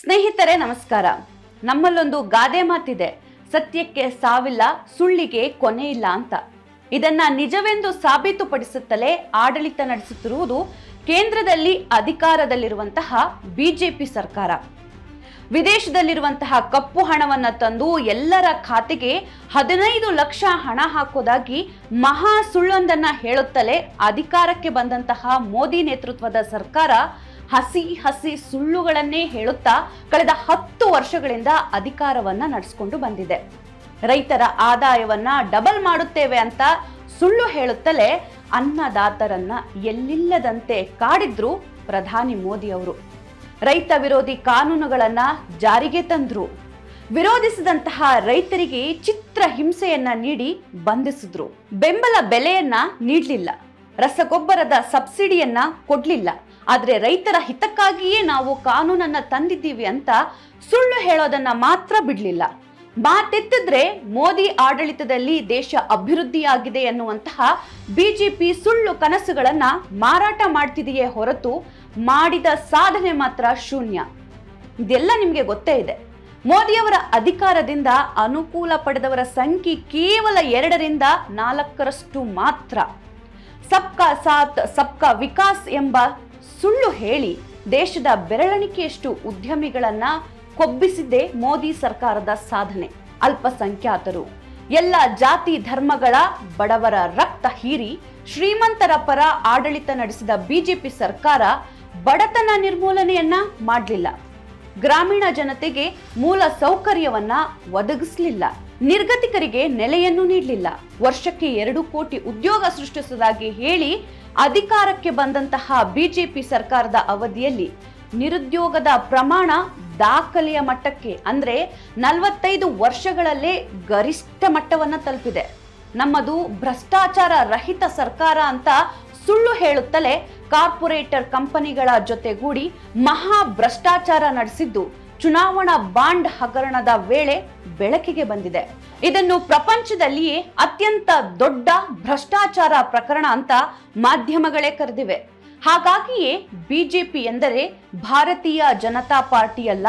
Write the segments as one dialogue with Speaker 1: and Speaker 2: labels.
Speaker 1: ಸ್ನೇಹಿತರೆ, ನಮಸ್ಕಾರ. ನಮ್ಮಲ್ಲೊಂದು ಗಾದೆ ಮಾತಿದೆ. ಸತ್ಯಕ್ಕೆ ಸಾವಿಲ್ಲ, ಸುಳ್ಳಿಗೆ ಕೊನೆ ಇಲ್ಲ ಅಂತ. ಇದನ್ನ ನಿಜವೆಂದು ಸಾಬೀತುಪಡಿಸುತ್ತಲೇ ಆಡಳಿತ ನಡೆಸುತ್ತಿರುವುದು ಕೇಂದ್ರದಲ್ಲಿ ಅಧಿಕಾರದಲ್ಲಿರುವಂತಹ ಬಿಜೆಪಿ ಸರ್ಕಾರ. ವಿದೇಶದಲ್ಲಿರುವಂತಹ ಕಪ್ಪು ಹಣವನ್ನ ತಂದು ಎಲ್ಲರ ಖಾತೆಗೆ ಹದಿನೈದು ಲಕ್ಷ ಹಣ ಹಾಕೋದಾಗಿ ಮಹಾ ಸುಳ್ಳೊಂದನ್ನ ಹೇಳುತ್ತಲೇ ಅಧಿಕಾರಕ್ಕೆ ಬಂದಂತಹ ಮೋದಿ ನೇತೃತ್ವದ ಸರ್ಕಾರ ಹಸಿ ಹಸಿ ಸುಳ್ಳುಗಳನ್ನೇ ಹೇಳುತ್ತಾ ಕಳೆದ ಹತ್ತು ವರ್ಷಗಳಿಂದ ಅಧಿಕಾರವನ್ನ ನಡೆಸಿಕೊಂಡು ಬಂದಿದೆ. ರೈತರ ಆದಾಯವನ್ನ ಡಬಲ್ ಮಾಡುತ್ತೇವೆ ಅಂತ ಸುಳ್ಳು ಹೇಳುತ್ತಲೇ ಅನ್ನದಾತರನ್ನ ಎಲ್ಲಿಲ್ಲದಂತೆ ಕಾಡಿದ್ರು ಪ್ರಧಾನಿ ಮೋದಿ ಅವರು. ರೈತ ವಿರೋಧಿ ಕಾನೂನುಗಳನ್ನ ಜಾರಿಗೆ ತಂದ್ರು. ವಿರೋಧಿಸಿದಂತಹ ರೈತರಿಗೆ ಚಿತ್ರ ಹಿಂಸೆಯನ್ನ ನೀಡಿ ಬಂಧಿಸಿದ್ರು. ಬೆಂಬಲ ಬೆಲೆಯನ್ನ ನೀಡಲಿಲ್ಲ. ರಸಗೊಬ್ಬರದ ಸಬ್ಸಿಡಿಯನ್ನ ಕೊಡ್ಲಿಲ್ಲ. ಆದ್ರೆ ರೈತರ ಹಿತಕ್ಕಾಗಿಯೇ ನಾವು ಕಾನೂನನ್ನ ತಂದಿದ್ದೀವಿ ಅಂತ ಸುಳ್ಳು ಹೇಳೋದನ್ನ ಮಾತ್ರ ಬಿಡಲಿಲ್ಲ. ಮಾತೆತ್ತಿದ್ರೆ ಮೋದಿ ಆಡಳಿತದಲ್ಲಿ ದೇಶ ಅಭಿವೃದ್ಧಿಯಾಗಿದೆ ಎನ್ನುವಂತಹ ಬಿಜೆಪಿ ಸುಳ್ಳು ಕನಸುಗಳನ್ನ ಮಾರಾಟ ಮಾಡ್ತಿದೆಯೇ ಹೊರತು ಮಾಡಿದ ಸಾಧನೆ ಮಾತ್ರ ಶೂನ್ಯ. ಇದೆಲ್ಲ ನಿಮಗೆ ಗೊತ್ತೇ ಇದೆ. ಮೋದಿಯವರ ಅಧಿಕಾರದಿಂದ ಅನುಕೂಲ ಪಡೆದವರ ಸಂಖ್ಯೆ ಕೇವಲ ಎರಡರಿಂದ ನಾಲ್ಕರಷ್ಟು ಮಾತ್ರ. ಸಬ್ಕಾ ಸಾಥ್, ಸಬ್ಕಾ ವಿಕಾಸ್ ಎಂಬ ಸುಳ್ಳು ಹೇಳಿ ದೇಶದ ಬೆರಳಿಕೆಯಷ್ಟು ಉದ್ಯಮಿಗಳನ್ನ ಕೊಬ್ಬಿಸಿದ್ದೇ ಮೋದಿ ಸರ್ಕಾರದ ಸಾಧನೆ. ಅಲ್ಪಸಂಖ್ಯಾತರು. ಎಲ್ಲ ಜಾತಿ ಧರ್ಮಗಳ ಬಡವರ ರಕ್ತ ಹೀರಿ ಶ್ರೀಮಂತರ ಪರ ಆಡಳಿತ ನಡೆಸಿದ ಬಿಜೆಪಿ ಸರ್ಕಾರ ಬಡತನ ನಿರ್ಮೂಲನೆಯನ್ನ ಮಾಡಲಿಲ್ಲ. ಗ್ರಾಮೀಣ ಜನತೆಗೆ ಮೂಲ ಸೌಕರ್ಯವನ್ನ ಒದಗಿಸಲಿಲ್ಲ. ನಿರ್ಗತಿಕರಿಗೆ ನೆಲೆಯನ್ನು ನೀಡಲಿಲ್ಲ. ವರ್ಷಕ್ಕೆ ಎರಡು ಕೋಟಿ ಉದ್ಯೋಗ ಸೃಷ್ಟಿಸುವುದಾಗಿ ಹೇಳಿ ಅಧಿಕಾರಕ್ಕೆ ಬಂದಂತಹ ಬಿಜೆಪಿ ಸರ್ಕಾರದ ಅವಧಿಯಲ್ಲಿ ನಿರುದ್ಯೋಗದ ಪ್ರಮಾಣ ದಾಖಲೆಯ ಮಟ್ಟಕ್ಕೆ ಅಂದ್ರೆ ನಲವತ್ತೈದು ವರ್ಷಗಳಲ್ಲೇ ಗರಿಷ್ಠ ಮಟ್ಟವನ್ನ ತಲುಪಿದೆ. ನಮ್ಮದು ಭ್ರಷ್ಟಾಚಾರ ರಹಿತ ಸರ್ಕಾರ ಅಂತ ಸುಳ್ಳು ಹೇಳುತ್ತಲೇ ಕಾರ್ಪೊರೇಟರ್ ಕಂಪನಿಗಳ ಜೊತೆಗೂಡಿ ಮಹಾ ಭ್ರಷ್ಟಾಚಾರ ನಡೆಸಿದ್ದು ಚುನಾವಣಾ ಬಾಂಡ್ ಹಗರಣದ ವೇಳೆ ಬೆಳಕಿಗೆ ಬಂದಿದೆ. ಇದನ್ನು ಪ್ರಪಂಚದಲ್ಲಿಯೇ ಅತ್ಯಂತ ದೊಡ್ಡ ಭ್ರಷ್ಟಾಚಾರ ಪ್ರಕರಣ ಅಂತ ಮಾಧ್ಯಮಗಳೇ ಕರೆದಿವೆ. ಹಾಗಾಗಿಯೇ ಬಿಜೆಪಿ ಎಂದರೆ ಭಾರತೀಯ ಜನತಾ ಪಾರ್ಟಿಯಲ್ಲ,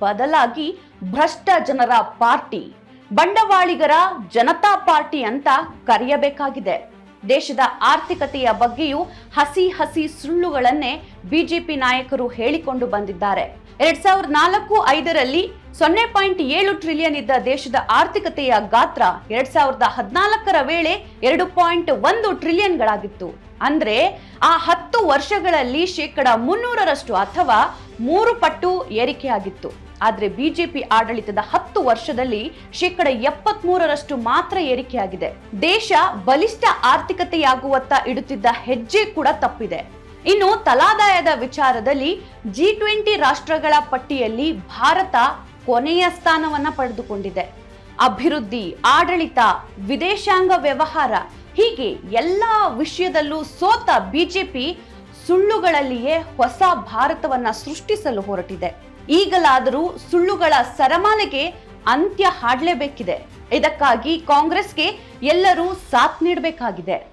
Speaker 1: ಬದಲಾಗಿ ಭ್ರಷ್ಟ ಜನರ ಪಾರ್ಟಿ. ಬಂಡವಾಳಿಗರ ಜನತಾ ಪಾರ್ಟಿ ಅಂತ ಕರೆಯಬೇಕಾಗಿದೆ. ದೇಶದ ಆರ್ಥಿಕತೆಯ ಬಗ್ಗೆಯೂ ಹಸಿ ಹಸಿ ಸುಳ್ಳುಗಳನ್ನೇ ಬಿಜೆಪಿ ನಾಯಕರು ಹೇಳಿಕೊಂಡು ಬಂದಿದ್ದಾರೆ. ಎರಡ್ ಸಾವಿರದ ನಾಲ್ಕು ಐದರಲ್ಲಿ ಸೊನ್ನೆ ಪಾಯಿಂಟ್ ಏಳು ಟ್ರಿಲಿಯನ್ ಇದ್ದ ದೇಶದ ಆರ್ಥಿಕತೆಯ ಗಾತ್ರ ಎರಡ್ ಸಾವಿರದ ಹದಿನಾಲ್ಕರ ವೇಳೆ ಎರಡು ಪಾಯಿಂಟ್ ಒಂದು ಟ್ರಿಲಿಯನ್ಗಳಾಗಿತ್ತು ಅಂದ್ರೆ ಆ ಹತ್ತು ವರ್ಷಗಳಲ್ಲಿ ಶೇಕಡ ಮುನ್ನೂರರಷ್ಟು ಅಥವಾ ಮೂರು ಪಟ್ಟು ಏರಿಕೆಯಾಗಿತ್ತು. ಆದ್ರೆ ಬಿಜೆಪಿ ಆಡಳಿತದ ಹತ್ತು ವರ್ಷದಲ್ಲಿ ಶೇಕಡ ಎಪ್ಪತ್ಮೂರರಷ್ಟು ಮಾತ್ರ ಏರಿಕೆಯಾಗಿದೆ. ದೇಶ ಬಲಿಷ್ಠ ಆರ್ಥಿಕತೆಯಾಗುವತ್ತ ಇಡುತ್ತಿದ್ದ ಹೆಜ್ಜೆ ಕೂಡ ತಪ್ಪಿದೆ. ಇನ್ನು ತಲಾದಾಯದ ವಿಚಾರದಲ್ಲಿ ಜಿ ಟ್ವೆಂಟಿ ರಾಷ್ಟ್ರಗಳ ಪಟ್ಟಿಯಲ್ಲಿ ಭಾರತ ಕೊನೆಯ ಸ್ಥಾನವನ್ನ ಪಡೆದುಕೊಂಡಿದೆ. ಅಭಿವೃದ್ಧಿ, ಆಡಳಿತ, ವಿದೇಶಾಂಗ ವ್ಯವಹಾರ ಹೀಗೆ ಎಲ್ಲ ವಿಷಯದಲ್ಲೂ ಸೋತ ಬಿಜೆಪಿ ಸುಳ್ಳುಗಳಲ್ಲಿಯೇ ಹೊಸ ಭಾರತವನ್ನ ಸೃಷ್ಟಿಸಲು ಹೊರಟಿದೆ. ಈಗಲಾದರೂ ಸುಳ್ಳುಗಳ ಸರಮಾಲೆಗೆ ಅಂತ್ಯ ಹಾಡಲೇಬೇಕಿದೆ. ಇದಕ್ಕಾಗಿ ಕಾಂಗ್ರೆಸ್ಗೆ ಎಲ್ಲರೂ ಸಾಥ್ ನೀಡಬೇಕಾಗಿದೆ.